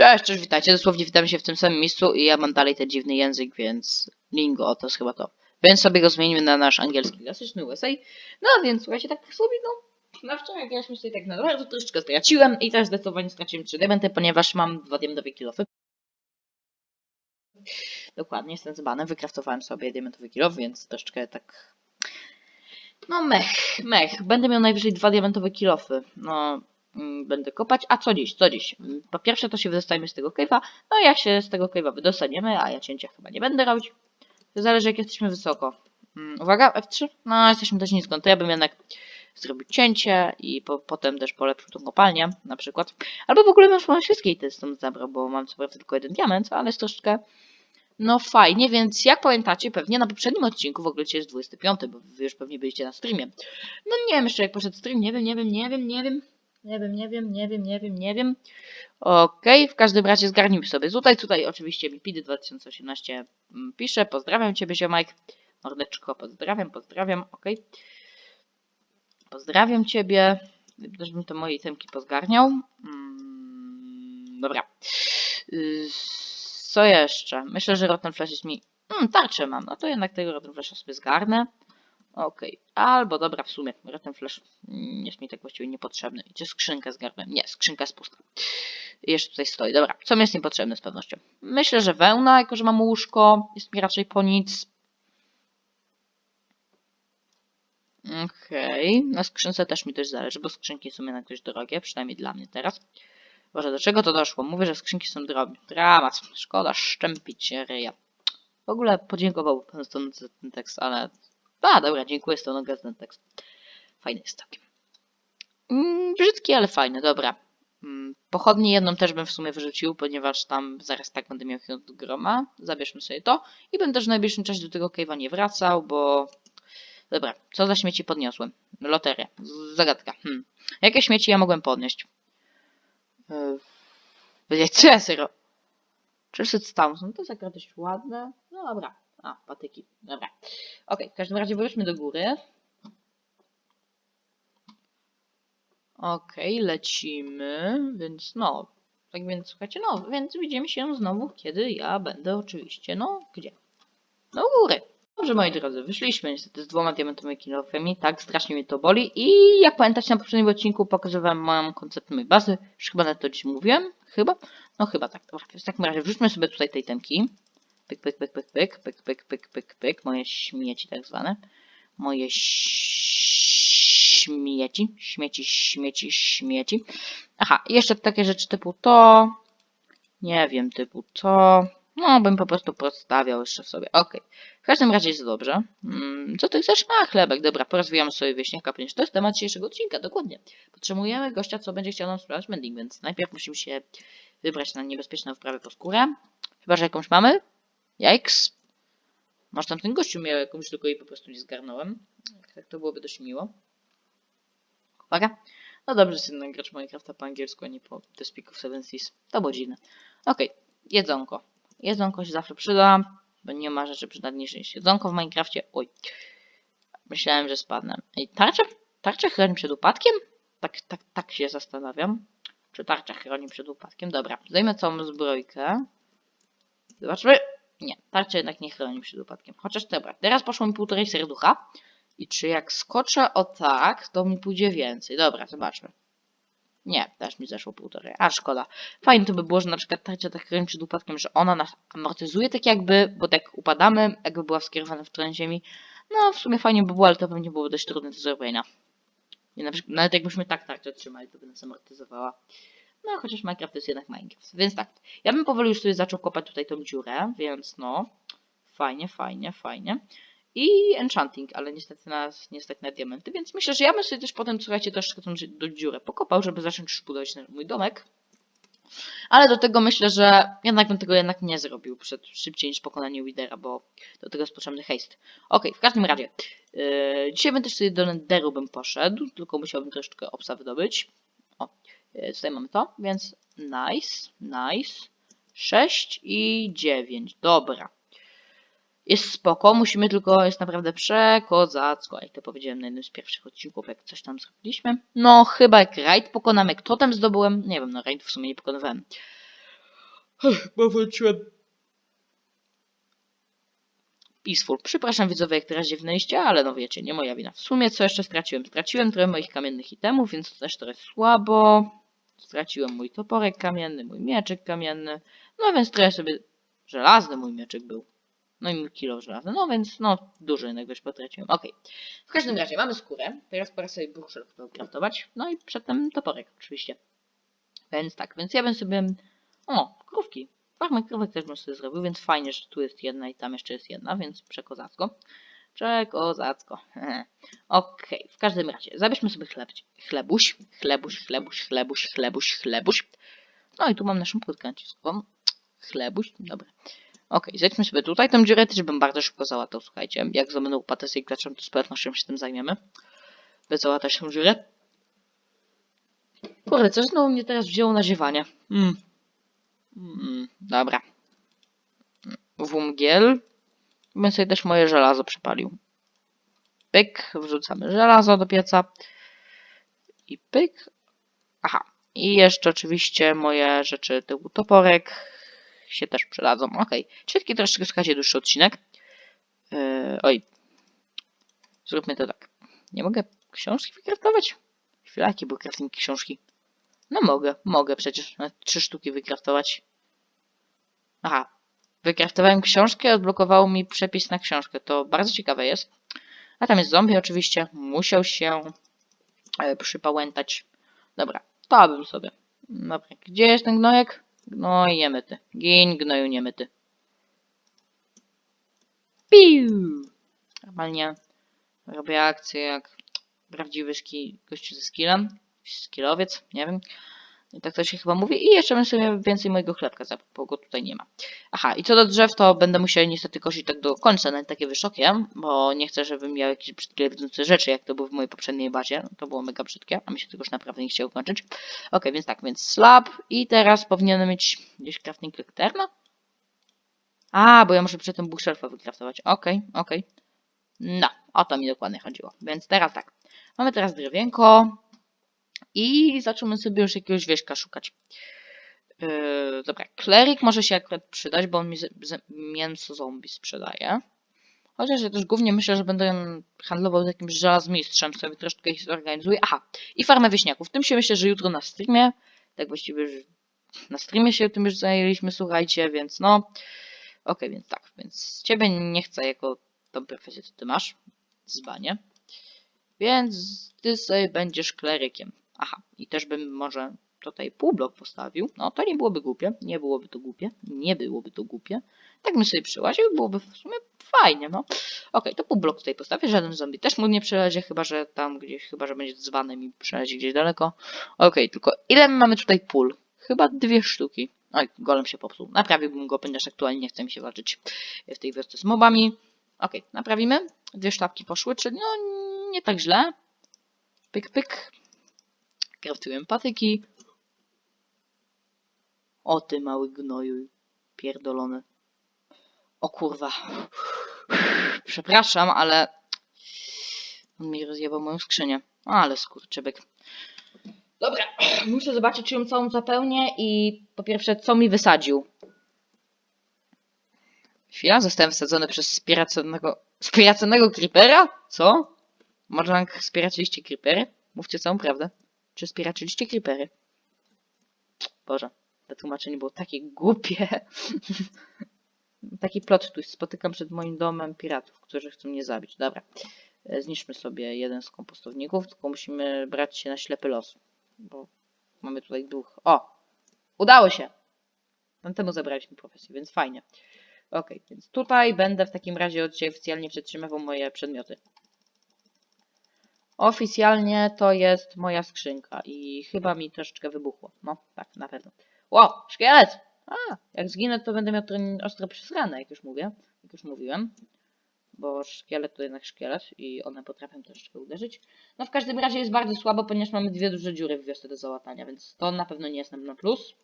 Cześć, cześć, witajcie. Dosłownie witamy się w tym samym miejscu i ja mam dalej ten dziwny język, więc lingo, to jest chyba to. Więc sobie go zmienimy na nasz angielski klasyczny USA. No więc słuchajcie, tak sobie, no, na wczoraj graliśmy sobie tak na to troszeczkę straciłem i też zdecydowanie straciłem 3 diamenty, ponieważ mam dwa diamentowe kilofy. Dokładnie, jestem zbanem, wykraftowałem sobie diamentowy kilof, więc troszeczkę tak... No mech, mech. Będę miał najwyżej dwa diamentowe kilofy. No, będę kopać. A co dziś? Co dziś? Mm, Po pierwsze to się wydostajemy z tego cave'a. No jak się z tego cave'a wydostaniemy, a ja cięcia chyba nie będę robić. To zależy jak jesteśmy wysoko. Mm, Uwaga, F3. No jesteśmy dość nisko. To ja bym jednak zrobił cięcie i po, potem też polepszył tą kopalnię na przykład. Albo w ogóle bym chyba wszystkie te stąd zabrał, bo mam co prawda tylko jeden diament, ale jest troszeczkę no fajnie, więc jak pamiętacie, pewnie na poprzednim odcinku, w ogóle dzisiaj jest 25, bo wy już pewnie byliście na streamie. No nie wiem jeszcze jak poszedł stream, nie wiem, nie wiem, nie wiem, nie wiem. Nie wiem, nie wiem, nie wiem, nie wiem, nie wiem. Okej, w każdym razie zgarnijmy sobie tutaj, tutaj oczywiście Mipidy 2018 mm, pisze, pozdrawiam Ciebie ziomek. Mordeczko, pozdrawiam, pozdrawiam, okej. Pozdrawiam Ciebie. Też bym to moje itemki pozgarniał. Mm, dobra. Y, Co jeszcze? Myślę, że Rotten Flash jest mi... Hmm, tarczę mam, no to jednak tego Rotten Flasha sobie zgarnę. Okej, albo dobra, w sumie Rotten Flash jest mi tak właściwie niepotrzebny. Gdzie skrzynkę zgarnę? Nie, skrzynka jest pusta. Jeszcze tutaj stoi. Dobra, co mi jest niepotrzebne z pewnością? Myślę, że wełna, jako że mam łóżko, jest mi raczej po nic. Okej, na skrzynce też mi dość zależy, bo skrzynki są jednak dość drogie, przynajmniej dla mnie teraz. Boże, do czego to doszło? Mówię, że skrzynki są drogie. Dramat. Szkoda szczępić ryja. W ogóle podziękował pan za ten tekst, ale... A, dobra, dziękuję Stone za ten tekst. Fajny jest całkiem. Mm, brzydki, ale fajny, dobra. Mm, pochodnie jedną też bym w sumie wyrzucił, ponieważ tam zaraz tak będę miał od groma. Zabierzmy sobie to. I będę też w najbliższym czasie do tego cave'a nie wracał, bo... Dobra, co za śmieci podniosłem? Loteria. Zagadka. Hmm. Jakie śmieci ja mogłem podnieść? Yy, co ja sobie ro- 300 Thousand, to jest akurat dość ładne. No dobra. A, patyki. Dobra. Okej, w każdym razie wróćmy do góry. Okej, lecimy, więc no. Tak więc słuchajcie, no, więc widzimy się znowu, kiedy ja będę oczywiście, no, gdzie? Do góry. Dobrze, moi drodzy, wyszliśmy niestety z dwoma diamentowymi kilofami, tak, strasznie mnie to boli i jak pamiętacie na poprzednim odcinku pokazywałem moją koncept mojej bazy, już chyba na to dziś mówiłem, chyba? No chyba tak, dobra, więc w takim razie wrzućmy sobie tutaj tej temki. Pyk, pyk, pyk, pyk, pyk, pyk, pyk, pyk, pyk, pyk, moje śmieci tak zwane. Moje śmieci, śmieci, śmieci, śmieci. Aha, jeszcze takie rzeczy typu to, nie wiem, typu to, no bym po prostu podstawiał jeszcze sobie, okej. W każdym razie jest dobrze. Mm, co ty chcesz? A, chlebek, dobra, porozwijamy sobie wieśniaka, ponieważ to jest temat dzisiejszego odcinka, dokładnie. Potrzebujemy gościa, co będzie chciał nam sprzedać mending, więc najpierw musimy się wybrać na niebezpieczną wprawę po skórę. Chyba, że jakąś mamy? Jajks. Może tam ten gościu miał jakąś, tylko jej po prostu nie zgarnąłem. Tak to byłoby dość miło. Uwaga. No dobrze, sobie nagrać Minecrafta po angielsku, a nie po The Speak of Seven Seas. To było dziwne. Okej, jedzonko. Jedzonko się zawsze przyda, bo nie ma rzeczy przydatniejszej niż jedzonko w Minecrafcie. Oj. Myślałem, że spadnę. Ej, tarcza, tarcza chroni przed upadkiem? Tak, tak, tak się zastanawiam. Czy tarcza chroni przed upadkiem? Dobra, zdejmę całą zbrojkę. Zobaczmy. Nie, tarcza jednak nie chroni przed upadkiem. Chociaż dobra, teraz poszło mi półtorej serducha. I czy jak skoczę o tak, to mi pójdzie więcej. Dobra, zobaczmy. Nie, też mi zeszło półtorej. A, szkoda. Fajnie to by było, że na przykład tarcza tak chroni przed upadkiem, że ona nas amortyzuje tak jakby, bo tak upadamy, jakby była skierowana w stronę ziemi. No, w sumie fajnie by było, ale to pewnie byłoby dość trudne do zrobienia. I na przykład, nawet jakbyśmy tak tarczę trzymali, to by nas amortyzowała. No, chociaż Minecraft jest jednak Minecraft. Więc tak, ja bym powoli już sobie zaczął kopać tutaj tą dziurę, więc no, fajnie, fajnie, fajnie. I enchanting, ale niestety na, niestety na diamenty, więc myślę, że ja bym sobie też potem, słuchajcie, troszkę tą dziurę pokopał, żeby zacząć już budować mój domek. Ale do tego myślę, że jednak bym tego jednak nie zrobił przed, szybciej niż pokonanie Widera, bo do tego jest potrzebny haste. Okej, w każdym razie, yy, dzisiaj bym też sobie do Nenderu bym poszedł, tylko musiałbym troszeczkę obsa wydobyć. Yy, tutaj mamy to, więc nice, nice. 6 i 9, dobra. Jest spoko, musimy tylko, jest naprawdę przekozacko, jak to powiedziałem na jednym z pierwszych odcinków, jak coś tam zrobiliśmy. No, chyba jak raid pokonamy, kto tam zdobyłem, nie wiem, no raid w sumie nie pokonywałem. Bo wróciłem. Peaceful. Przepraszam widzowie, jak teraz dziwnyście, ale no wiecie, nie moja wina. W sumie co jeszcze straciłem? Straciłem trochę moich kamiennych itemów, więc to też trochę słabo. Straciłem mój toporek kamienny, mój mieczyk kamienny. No więc trochę sobie żelazny mój mieczyk był. No i kilo żelazny. No więc no dużo już potraciłem. Okej. W każdym razie mamy skórę. Teraz pora sobie bruszel craftować. No i przedtem toporek oczywiście. Więc tak, więc ja bym sobie... O, krówki. Farmę krówek też bym sobie zrobił, więc fajnie, że tu jest jedna i tam jeszcze jest jedna, więc przekozacko. Przekozacko. Okej, w każdym razie, zabierzmy sobie chleb, chlebuś, chlebuś, chlebuś, chlebuś, chlebuś, chlebuś. No i tu mam naszą płytkę naciskową. Chlebuś, dobra. Okej, zejdźmy sobie tutaj. Tą dziurę też bym bardzo szybko załatał, słuchajcie. Jak za mną upatę z graczem, to z pewnością się tym zajmiemy. By załatać tą dziurę. Kurde, coś znowu mnie teraz wzięło na ziewanie. Mm. Mm, dobra. Wumgiel. Bym sobie też moje żelazo przypalił. Pyk, wrzucamy żelazo do pieca. I pyk. Aha. I jeszcze oczywiście moje rzeczy typu toporek się też przydadzą. Ok. Taki troszeczkę słuchajcie dłuższy odcinek. Yy, oj. Zróbmy to tak. Nie mogę książki wykraftować? Chwila, jakie były craftingi książki? No mogę, mogę przecież trzy sztuki wykraftować. Aha. Wykraftowałem książkę, odblokowało mi przepis na książkę. To bardzo ciekawe jest. A tam jest zombie oczywiście. Musiał się e, przypałętać. Dobra, to bym sobie. Dobra, gdzie jest ten gnojek? Gnoj niemyty. Gin, gnoju niemyty. Piu! Normalnie robię akcję jak prawdziwy ski, gościu ze skillem. Skillowiec, nie wiem. Tak to się chyba mówi. I jeszcze bym sobie więcej mojego chlebka zabrał, bo go tutaj nie ma. Aha, i co do drzew, to będę musiał niestety kosić tak do końca, nawet takie wysokie, bo nie chcę, żebym miał jakieś brzydkie widzące rzeczy, jak to było w mojej poprzedniej bazie. To było mega brzydkie, a mi się tego już naprawdę nie chciało kończyć. Ok, więc tak, więc slab i teraz powinienem mieć gdzieś crafting lekterna. A, bo ja muszę przy tym bookshelfa wykraftować. Okej, okej. No, o to mi dokładnie chodziło. Więc teraz tak. Mamy teraz drewienko. I zaczniemy sobie już jakiegoś wieśka szukać. Yy, dobra, klerik może się akurat przydać, bo on mi mięso zombie sprzedaje. Chociaż ja też głównie myślę, że będę handlował z jakimś żelazmistrzem, sobie troszeczkę ich zorganizuję. Aha, i farmę wieśniaków. Tym się myślę, że jutro na streamie. Tak właściwie na streamie się tym już zajęliśmy, słuchajcie, więc no. Okej, okay, więc tak, więc ciebie nie chcę jako tą profesję, co ty masz. Zbanie. Więc ty sobie będziesz klerykiem. Aha, i też bym może tutaj półblok postawił. No to nie byłoby głupie, nie byłoby to głupie, nie byłoby to głupie. Tak bym sobie przyłaził, byłoby w sumie fajnie, no. Ok, to półblok tutaj postawię, żaden zombie też mu nie przelezie, chyba że tam gdzieś, chyba że będzie dzwany mi przelezie gdzieś daleko. Ok, tylko ile my mamy tutaj pól? Chyba dwie sztuki. Oj, golem się popsuł. Naprawiłbym go, ponieważ aktualnie nie chce mi się walczyć w tej wiosce z mobami. Ok, naprawimy. Dwie sztabki poszły, czyli no nie tak źle. Pyk, pyk. Kraftuję patyki. O ty mały gnoju pierdolony. O kurwa. Przepraszam, ale on mi rozjebał moją skrzynię. Ale skurczybek. Dobra, muszę zobaczyć, czy ją całą zapełnię i po pierwsze, co mi wysadził. Chwila, zostałem wsadzony przez spieraconego... Spieraconego creepera? Co? Może spieraciliście creepery? Mówcie całą prawdę. Czy spieraczyliście creepery? Boże, to tłumaczenie było takie głupie. Taki plot twist. Spotykam przed moim domem piratów, którzy chcą mnie zabić. Dobra. E, Zniszczmy sobie jeden z kompostowników, tylko musimy brać się na ślepy los. Bo mamy tutaj duch. O! Udało się! Temu zabraliśmy profesję, więc fajnie. Ok, więc tutaj będę w takim razie oficjalnie przetrzymywał moje przedmioty. Oficjalnie to jest moja skrzynka i chyba mi troszeczkę wybuchło. No, tak, na pewno. Ło, szkielet! A, jak zginę, to będę miał ostro przesrane, jak już mówię. Jak już mówiłem. Bo szkielet to jednak szkielet i one potrafią troszeczkę uderzyć. No w każdym razie jest bardzo słabo, ponieważ mamy dwie duże dziury w wiosce do załatania, więc to na pewno nie jest nam na plus.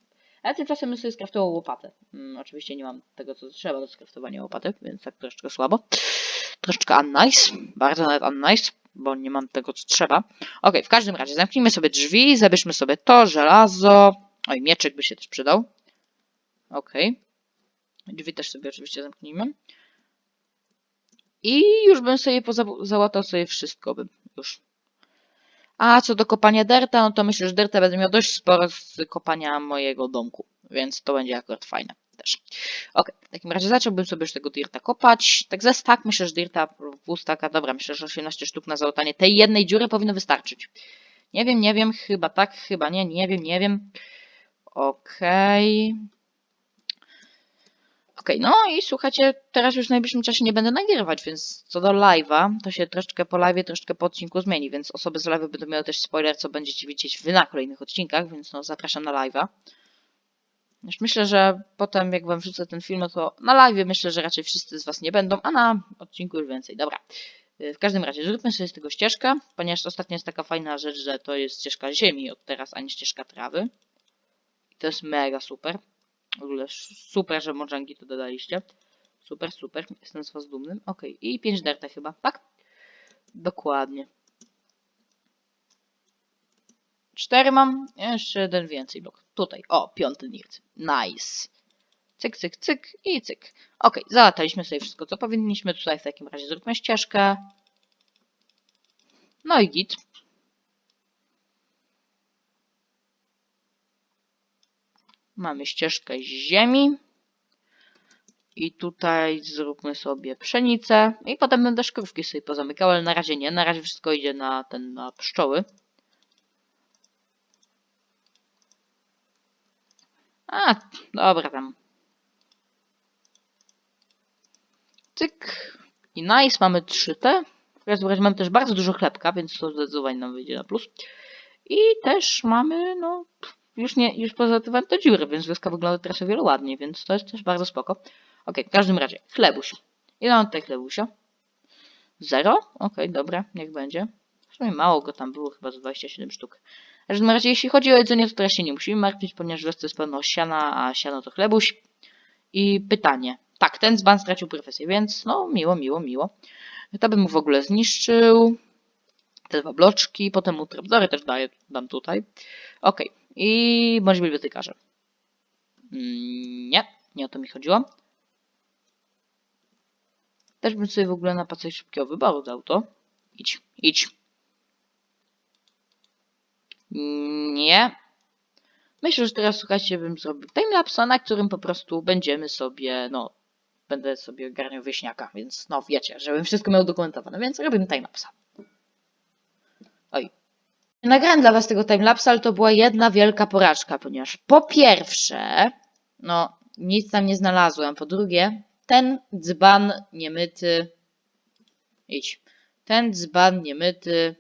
Ale tymczasem bym sobie skraftował łopatę. Hmm, oczywiście nie mam tego, co trzeba do skraftowania łopaty, więc tak troszeczkę słabo. Troszeczkę unnice, bardzo nawet unnice bo nie mam tego, co trzeba. Ok, w każdym razie zamknijmy sobie drzwi, zabierzmy sobie to, żelazo. Oj, mieczyk by się też przydał. Okej. Drzwi też sobie oczywiście zamknijmy. I już bym sobie załatał sobie wszystko bym już. A co do kopania derta, no to myślę, że derta będę miał dość sporo z kopania mojego domku, więc to będzie akurat fajne też. Ok, w takim razie zacząłbym sobie już tego dirta kopać. Tak ze stack, myślę, że dirta pół staka, dobra, myślę, że 18 sztuk na załatanie tej jednej dziury powinno wystarczyć. Nie wiem, nie wiem, chyba tak, chyba nie, nie wiem, nie wiem. Okej. Okej, no i słuchajcie, teraz już w najbliższym czasie nie będę nagrywać, więc co do live'a, to się troszeczkę po live'ie, troszeczkę po odcinku zmieni, więc osoby z live'u będą miały też spoiler, co będziecie widzieć wy na kolejnych odcinkach, więc no zapraszam na live'a. Już myślę, że potem jak wam wrzucę ten film, no to na live myślę, że raczej wszyscy z was nie będą, a na odcinku już więcej. Dobra. Y, W każdym razie zróbmy sobie z tego ścieżkę, ponieważ ostatnio jest taka fajna rzecz, że to jest ścieżka ziemi od teraz, a nie ścieżka trawy. I to jest mega super. W ogóle super, że mojangi to dodaliście. Super, super. Jestem z was dumnym. Ok, i 5 derta chyba, tak? Dokładnie. 4 mam, jeszcze jeden więcej blok. Tutaj, o, piąty nirt. Nice. Cyk, cyk, cyk i cyk. Ok, załataliśmy sobie wszystko, co powinniśmy. Tutaj w takim razie zróbmy ścieżkę. No i git. Mamy ścieżkę z ziemi. I tutaj zróbmy sobie pszenicę. I potem będę szkrówki sobie pozamykał, ale na razie nie. Na razie wszystko idzie na ten, na pszczoły. A, dobra tam. Cyk. I nice, mamy 3T. W każdym razie mamy też bardzo dużo chlebka, więc to zdecydowanie nam wyjdzie na plus. I też mamy, no, już nie, już pozatywałem te dziury, więc wioska wygląda teraz o wiele ładniej, więc to jest też bardzo spoko. Ok, w każdym razie, chlebuś. Ile mam tutaj chlebusia? Zero? Okej, dobra, niech będzie. W sumie mało go tam było, chyba z 27 sztuk. W każdym razie, jeśli chodzi o jedzenie, to teraz się nie musimy martwić, ponieważ wiosce jest pełno siana, a siano to chlebuś. I pytanie. Tak, ten dzban stracił profesję, więc no miło, miło, miło. To bym mu w ogóle zniszczył. Te dwa bloczki, potem mu trapdory też daję, dam tutaj. Ok, i bądź bibliotekarze. Mm, Nie, nie o to mi chodziło. Też bym sobie w ogóle na pacjent szybkiego wyboru dał to. Idź, idź. Nie. Myślę, że teraz słuchajcie, bym zrobił timelapsa, na którym po prostu będziemy sobie, no, będę sobie ogarniał wieśniaka, więc no wiecie, żebym wszystko miał dokumentowane, więc robimy timelapsa. Oj. Nagrałem dla was tego timelapsa, ale to była jedna wielka porażka, ponieważ po pierwsze, no, nic tam nie znalazłem, po drugie, ten dzban niemyty, idź, ten dzban niemyty,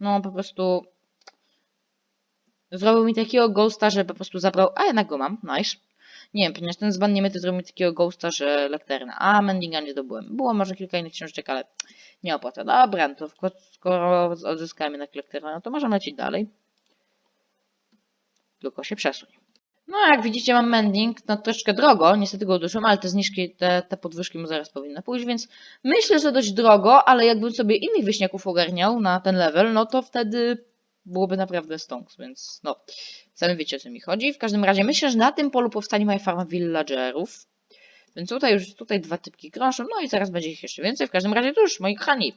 no po prostu zrobił mi takiego ghosta, że po prostu zabrał, a jednak go mam, nice. Nie wiem, ponieważ ten dzban niemyty zrobił mi takiego ghosta, że lekterna, a Mendinga nie zdobyłem. Było może kilka innych książek, ale nie opłata. Dobra, no to skoro odzyskałem jednak lekterna, no to możemy lecieć dalej. Tylko się przesuń. No, jak widzicie, mam mending, no troszkę drogo, niestety go udusiłem, ale te zniżki, te, te podwyżki mu zaraz powinny pójść, więc myślę, że dość drogo, ale jakbym sobie innych wieśniaków ogarniał na ten level, no to wtedy byłoby naprawdę stonks, więc no, sami wiecie o co mi chodzi. W każdym razie myślę, że na tym polu powstanie moja farma villagerów, więc tutaj już tutaj dwa typki krążą, no i zaraz będzie ich jeszcze więcej. W każdym razie to już, moi kochani,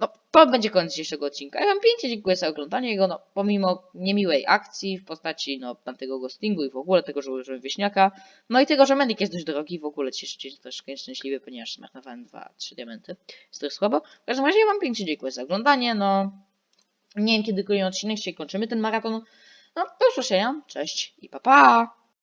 no to będzie koniec dzisiejszego odcinka. Ja wam pięknie dziękuję za oglądanie jego, no pomimo niemiłej akcji w postaci no tamtego ghostingu i w ogóle tego, że użyłem wieśniaka, no i tego, że medyk jest dość drogi, w ogóle cieszę się troszkę nieszczęśliwy, ponieważ zmarnowałem 2-3 diamenty. Jest to słabo. W każdym razie ja wam pięknie dziękuję za oglądanie, no nie wiem kiedy kolejny odcinek, dzisiaj kończymy ten maraton. No do usłyszenia, cześć i pa pa!